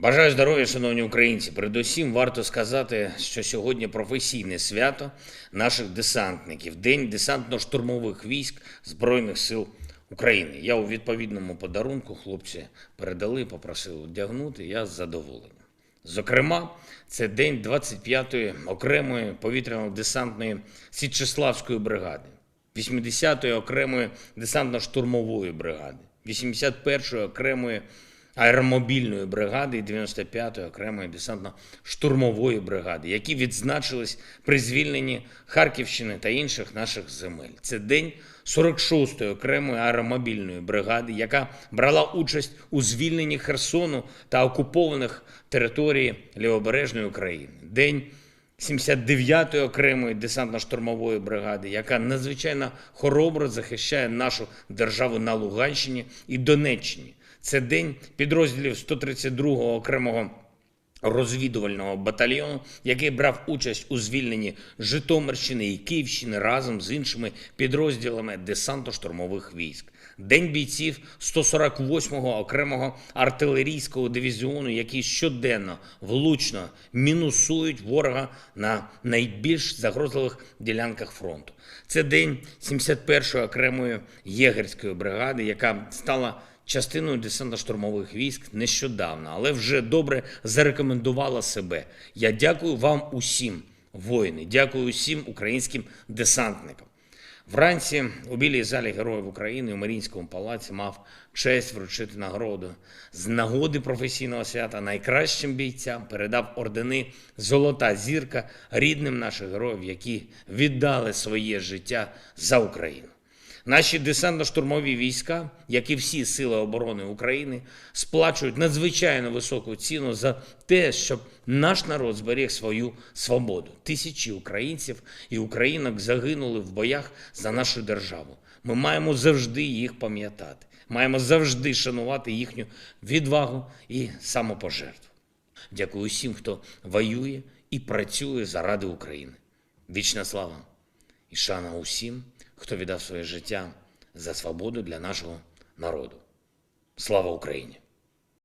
Бажаю здоров'я, шановні українці. Передусім варто сказати, що сьогодні професійне свято наших десантників, День десантно-штурмових військ Збройних сил України. Я у відповідному подарунку хлопці передали, попросили одягнути. Я з задоволенням. Зокрема, це день 25-ї окремої повітряно-десантної Січеславської бригади, 80-ї окремої десантно-штурмової бригади, 81-ї окремої аеромобільної бригади і 95-ї окремої десантно-штурмової бригади, які відзначились при звільненні Харківщини та інших наших земель. Це день 46-ї окремої аеромобільної бригади, яка брала участь у звільненні Херсону та окупованих територій Лівобережної України. День 79-ї окремої десантно-штурмової бригади, яка надзвичайно хоробро захищає нашу державу на Луганщині і Донеччині. Це день підрозділів 132-го окремого розвідувального батальйону, який брав участь у звільненні Житомирщини і Київщини разом з іншими підрозділами десантно-штурмових військ. День бійців 148-го окремого артилерійського дивізіону, які щоденно влучно мінусують ворога на найбільш загрозливих ділянках фронту. Це день 71-ї окремої єгерської бригади, яка стала частиною десантно-штурмових військ нещодавно, але вже добре зарекомендувала себе. Я дякую вам усім, воїни, дякую усім українським десантникам. Вранці у білій залі Героїв України у Маріїнському палаці мав честь вручити нагороду з нагоди професійного свята найкращим бійцям передав ордени Золота зірка рідним наших героїв, які віддали своє життя за Україну. Наші десантно-штурмові війська, як і всі сили оборони України, сплачують надзвичайно високу ціну за те, щоб наш народ зберіг свою свободу. Тисячі українців і українок загинули в боях за нашу державу. Ми маємо завжди їх пам'ятати. Маємо завжди шанувати їхню відвагу і самопожертву. Дякую всім, хто воює і працює заради України. Вічна слава і шана усім, хто віддав своє життя за свободу для нашого народу. Слава Україні!